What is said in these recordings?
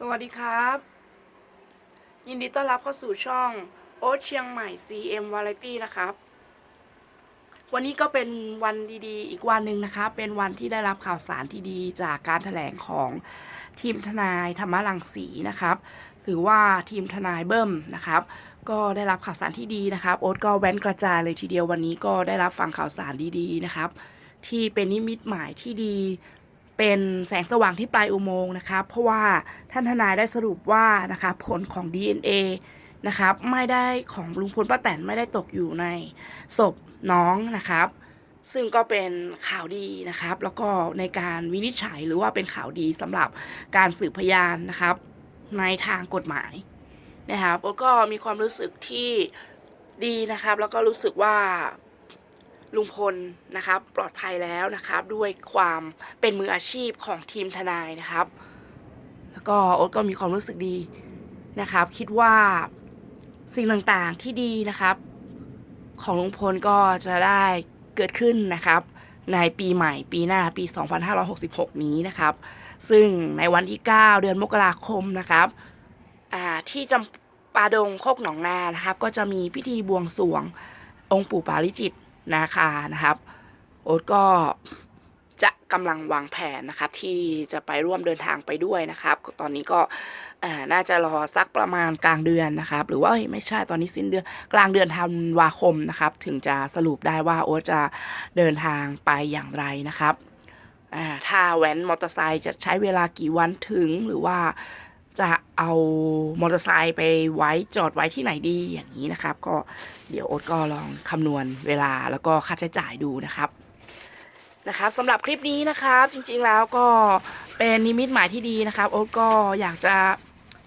สวัสดีครับ ยินดีต้อนรับเข้าสู่ช่องโอ๊ตเชียงใหม่ CM Variety นะครับ วันนี้ก็เป็นวันดีๆ อีกวันหนึ่งนะครับเป็นวันที่ได้รับข่าวสารที่ดีจากการแถลงของทีมทนายธรรมรังสีนะครับ หรือว่าทีมทนายเบิ้มนะครับ ก็ได้รับข่าวสารที่ดีนะครับ โอ๊ตก็แว้นกระจายเลยทีเดียววันนี้ก็ได้รับฟังข่าวสารดีๆนะครับ ที่เป็นนิมิตหมายที่ดี เป็นแสงสว่างที่ปลายอุโมงค์นะครับเพราะว่าท่านทนายได้สรุปว่านะครับผลของ DNA นะครับไม่ได้ของลุงพลป้าแตนไม่ได้ตกอยู่ในศพน้องนะครับ ซึ่งก็เป็นข่าวดีนะครับ แล้วก็ในการวินิจฉัยหรือว่าเป็นข่าวดีสำหรับการสืบพยานนะครับ ในทางกฎหมายนะครับแล้วก็มีความรู้สึกที่ดีนะครับ แล้วก็รู้สึกว่า ลุงพลนะครับ ปลอดภัยแล้วนะครับ ด้วยความเป็นมืออาชีพของทีมทนายนะครับ แล้วก็โอ๊ตก็มีความรู้สึกดีนะครับ คิดว่าสิ่งต่างๆที่ดีนะครับ ของลุงพลก็จะได้เกิดขึ้นนะครับ ในปีใหม่ปีหน้าปี 2566 นี้นะครับ ซึ่งในวันที่ 9 เดือนมกราคมนะครับที่จำปาดงโคกหนองนานะครับ ก็จะมีพิธีบวงสรวงองค์ปู่ปาริจิต นาคานะครับโอ๊ตก็จะกำลังวางแผนนะครับที่จะไปร่วมเดินทางไปด้วยนะครับ ตอนนี้ก็น่าจะรอสักประมาณกลางเดือนนะครับ หรือว่าไม่ใช่ตอนนี้สิ้นเดือนกลางเดือนธันวาคมนะครับ ถึงจะสรุปได้ว่าโอ๊ตจะเดินทางไปอย่างไรนะครับถ้าแว้นมอเตอร์ไซค์จะใช้เวลากี่วันถึงหรือว่า จะเอามอเตอร์ไซค์ไปไว้จอดไว้ที่ไหนดีอย่างนี้นะครับ ก็เดี๋ยวโอ๊ตก็ลองคำนวณเวลาแล้วก็ค่าใช้จ่ายดูนะครับนะครับสำหรับคลิปนี้นะครับจริงๆแล้วก็เป็นนิมิตหมายที่ดีนะครับโอ๊ตก็อยากจะ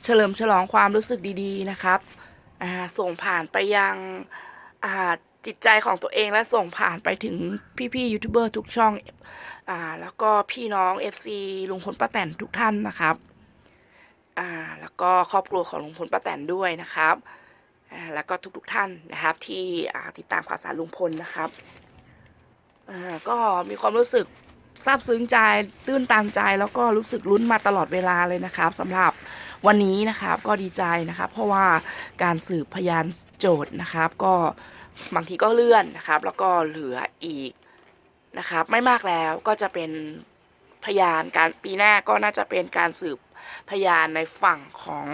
เฉลิมฉลองความรู้สึกดีๆนะครับอ่าส่งผ่านไปยังอ่าจิตใจของตัวเองและส่งผ่านไปถึงพี่ๆยูทูบเบอร์ทุกช่องอ่าแล้วก็พี่น้อง FC ลุงพลป้าแตนทุกท่านนะครับ อ่าแล้วก็ครอบครัวของลุงพลป้าแตนด้วยนะครับอ่าแล้วก็ทุกๆท่านนะครับ ที่อ่าติดตามข่าวสารลุงพลนะครับอ่าก็มีความรู้สึกซาบซึ้งใจตื้นตันใจแล้วก็รู้สึกลุ้นมาตลอดเวลาเลยนะครับสำหรับวันนี้นะครับก็ดีใจนะครับ เพราะว่าการสืบพยานโจทย์นะครับ ก็บางทีก็เลื่อนนะครับ แล้วก็เหลืออีกนะครับ ไม่มากแล้วก็จะเป็นพยานการปีหน้าก็น่าจะเป็นการสืบ พยานในฝั่งของ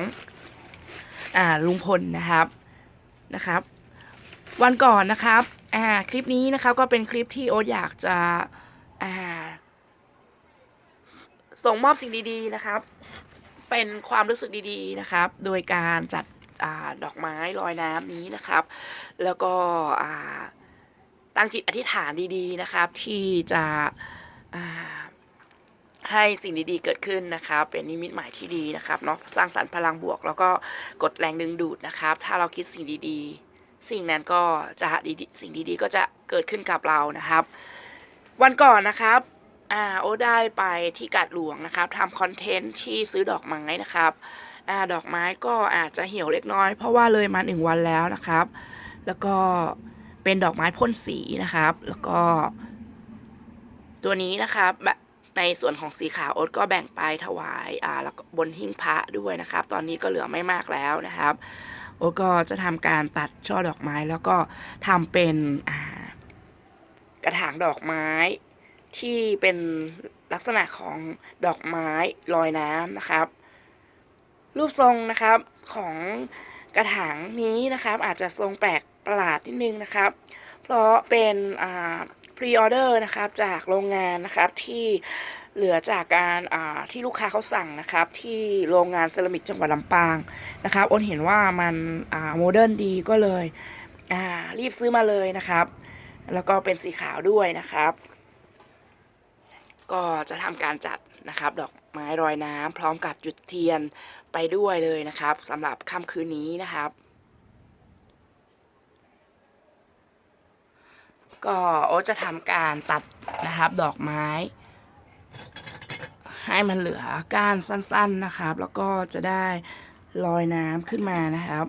อ่าลุงพลนะครับนะครับ วันก่อนนะครับอ่าคลิปนี้นะครับก็เป็นคลิปที่โอ๊ตอยากจะอ่าส่งมอบสิ่งดีๆนะครับ เป็นความรู้สึกดีๆนะครับ โดยการจัดอดอกไม้ลอยน้ำนี้นะครับ แล้วก็ตั้งจิตอธิษฐานดีๆนะครับ ที่จะ ให้สิ่งดีๆเกิดขึ้นนะครับ เป็นนิมิตหมายที่ดีนะครับเนาะสร้างสรรค์พลังบวก แล้วก็กดแรงดึงดูดนะครับ ถ้าเราคิดสิ่งดีๆ สิ่งนั้นก็จะดีๆสิ่งดีๆ ก็จะเกิดขึ้นกับเรานะครับ วันก่อนนะครับอ่าโอได้ไปที่กาดหลวงนะครับทำคอนเทนต์ที่ซื้อดอกไม้นะครับอ่าดอกไม้ก็อาจจะเหี่ยวเล็กน้อย เพราะว่าเลยมาหนึ่งวันแล้วนะครับ แล้วก็เป็นดอกไม้พ่นสีนะครับ แล้วก็ตัวนี้นะครับแบบ ในส่วนของสีขาวโอ๊ตก็แบ่งไปถวายอ่าแล้วก็บนหิ้งพระด้วยนะครับ ตอนนี้ก็เหลือไม่มากแล้วนะครับ โอ๊ตก็จะทำการตัดช่อดอกไม้แล้วก็ทำเป็นอ่ากระถางดอกไม้ที่เป็นลักษณะของดอกไม้ลอยน้ำนะครับ รูปทรงนะครับของกระถางนี้นะครับ อาจจะทรงแปลกประหลาดนิดนึงนะครับ เพราะเป็น พรีออเดอร์นะครับจากโรงงานนะครับที่เหลือจากการที่ลูกค้าเขาสั่งนะครับ ที่โรงงานเซรามิกจังหวัดลำปางนะครับอ้นเห็นว่ามันโมเดิร์นดีก็เลยรีบซื้อมาเลยนะครับ แล้วก็เป็นสีขาวด้วยนะครับ ก็จะทำการจัดนะครับ ดอกไม้รอยน้ำพร้อมกับจุดเทียนไปด้วยเลยนะครับสำหรับค่ำคืนนี้นะครับ ก็โอ๊ตจะทำการตัดนะครับ ดอกไม้ ให้มันเหลือก้านสั้น ๆนะครับ แล้วก็จะได้ลอยน้ำขึ้นมานะครับ